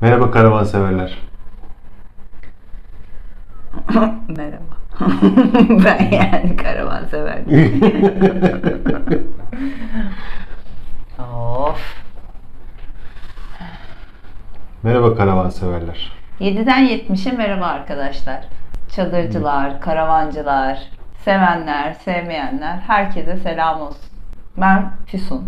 Merhaba karavan severler. Merhaba. ben yani karavan severdim. of. Merhaba karavan severler. 7'den 70'e merhaba arkadaşlar. Çadırcılar, karavancılar, sevenler, sevmeyenler herkese selam olsun. Ben Füsun.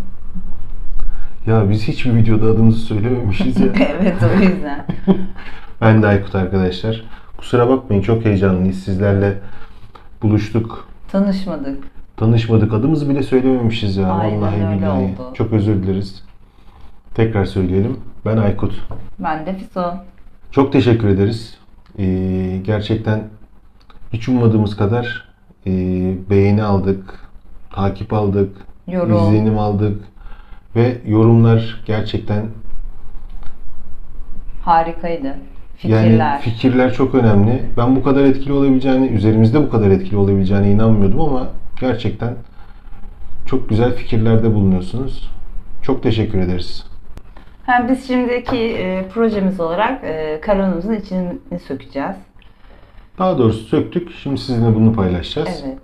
Ya biz hiçbir videoda adımızı söylememişiz ya. evet o yüzden. ben de Aykut arkadaşlar. Kusura bakmayın çok heyecanlıyız. Sizlerle buluştuk. Tanışmadık. Tanışmadık. Adımızı bile söylememişiz ya. Aynen Vallahi billahi. oldu. Çok özür dileriz. Tekrar söyleyelim. Ben Aykut. Ben de Füsun. Çok teşekkür ederiz. Ee, gerçekten hiç ummadığımız kadar e, beğeni aldık, takip aldık, Yorum. izlenim aldık ve yorumlar gerçekten Harikaydı. Fikirler. yani fikirler çok önemli. Ben bu kadar etkili olabileceğini, üzerimizde bu kadar etkili olabileceğine inanmıyordum ama gerçekten çok güzel fikirlerde bulunuyorsunuz. Çok teşekkür ederiz. Hem biz şimdiki e, projemiz olarak e, karavanımızın içini sökeceğiz. Daha doğrusu söktük. Şimdi sizinle bunu paylaşacağız. Evet.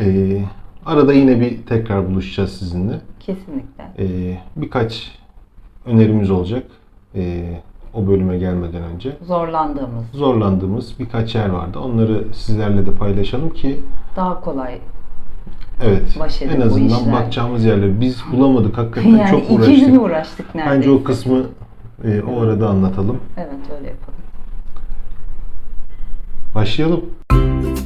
Ee, arada yine bir tekrar buluşacağız sizinle. Kesinlikle. Ee, birkaç önerimiz olacak. Ee, o bölüme gelmeden önce. Zorlandığımız, Zorlandığımız birkaç yer vardı. Onları sizlerle de paylaşalım ki daha kolay. evet Baş en azından işler. bakacağımız yerleri biz bulamadık. Hakikaten Yani çok iki uğraştık. gün uğraştık neredeyse. Bence o kısmı e, o arada anlatalım. Evet öyle yapalım. Başlayalım. Evet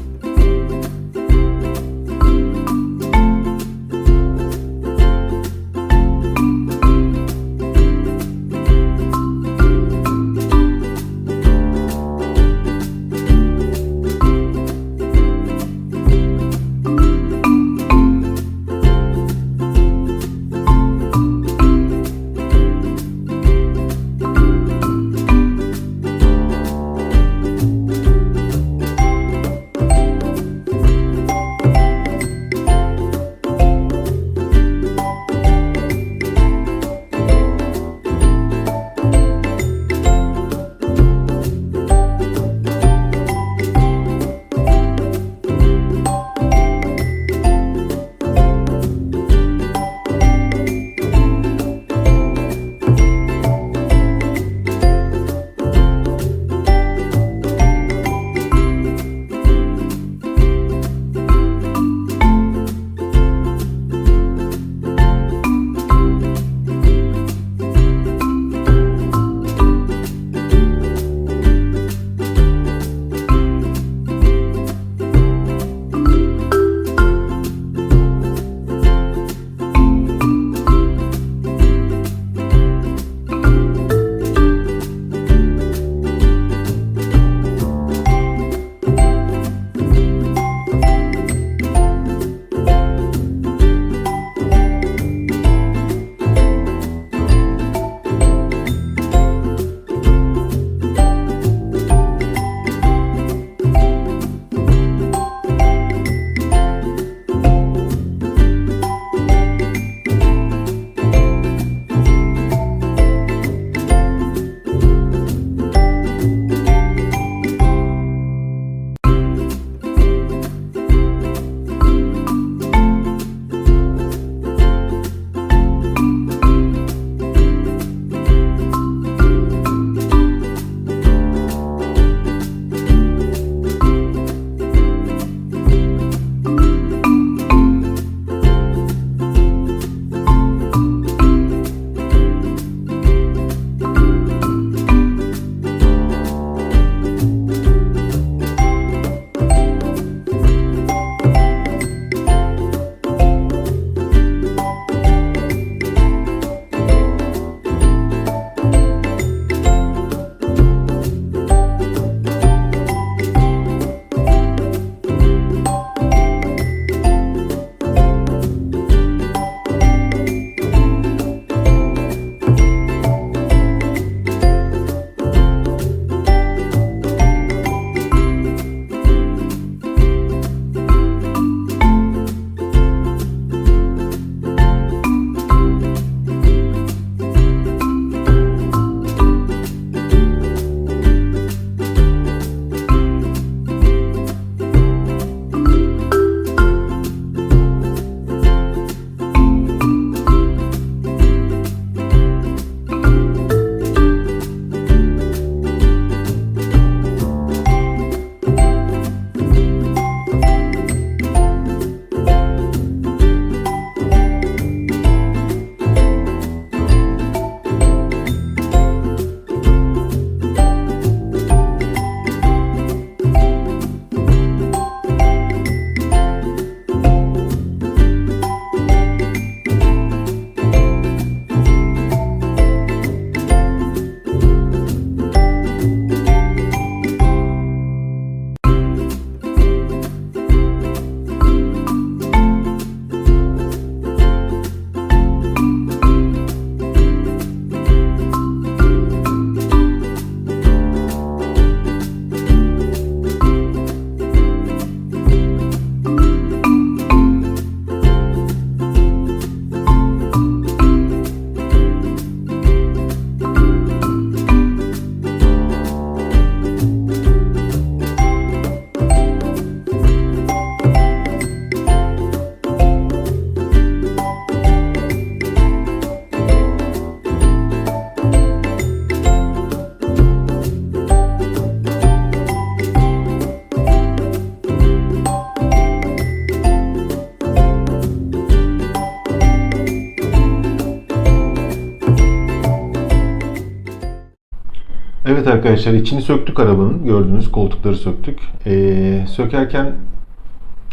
arkadaşlar içini söktük arabanın. Gördüğünüz koltukları söktük. Ee, sökerken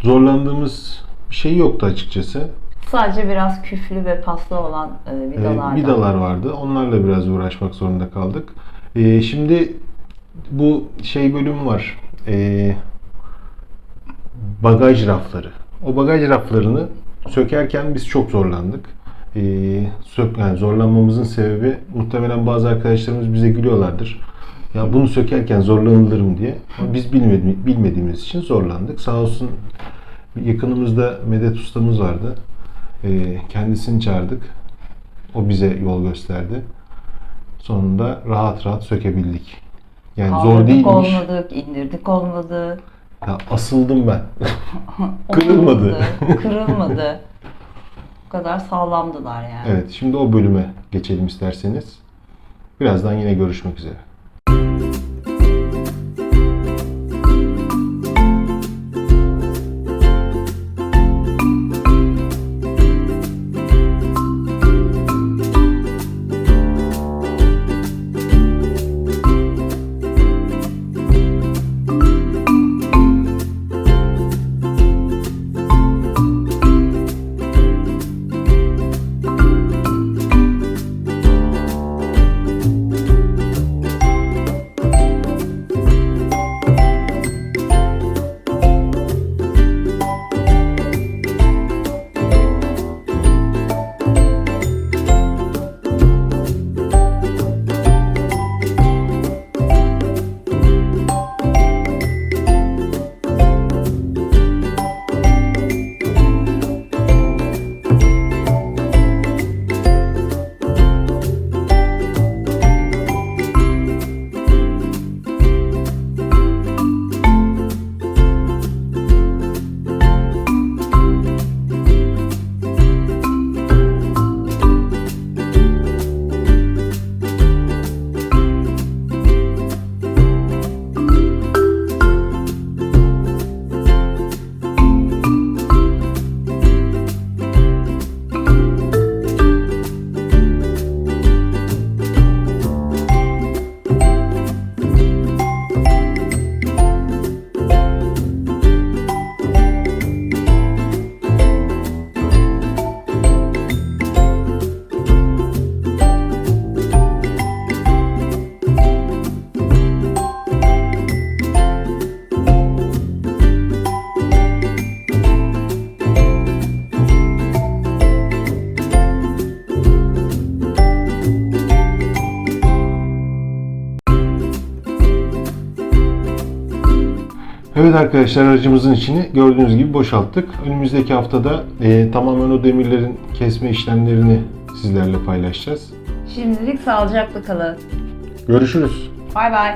zorlandığımız bir şey yoktu açıkçası. Sadece biraz küflü ve paslı olan e, Ee, vidalardan. vidalar vardı. Onlarla biraz uğraşmak zorunda kaldık. Ee, şimdi bu şey bölüm var. Ee, bagaj rafları. O bagaj raflarını sökerken biz çok zorlandık. Ee, sök, yani zorlanmamızın sebebi muhtemelen bazı arkadaşlarımız bize gülüyorlardır. Ya bunu sökerken zorlanılır mı diye. Ama biz bilmedi- bilmediğimiz için zorlandık. Sağ olsun yakınımızda Medet ustamız vardı. Ee, kendisini çağırdık. O bize yol gösterdi. Sonunda rahat rahat sökebildik. Yani zor Kaldırdık değilmiş. olmadık, indirdik olmadı. Ya asıldım ben. Kırılmadı. Kırılmadı. Bu kadar sağlamdılar yani. evet, şimdi o bölüme geçelim isterseniz. Birazdan yine görüşmek üzere. Evet arkadaşlar aracımızın içini gördüğünüz gibi boşalttık. Önümüzdeki haftada e, tamamen o demirlerin kesme işlemlerini sizlerle paylaşacağız. Şimdilik sağlıcakla kalın. Görüşürüz. Bay bay.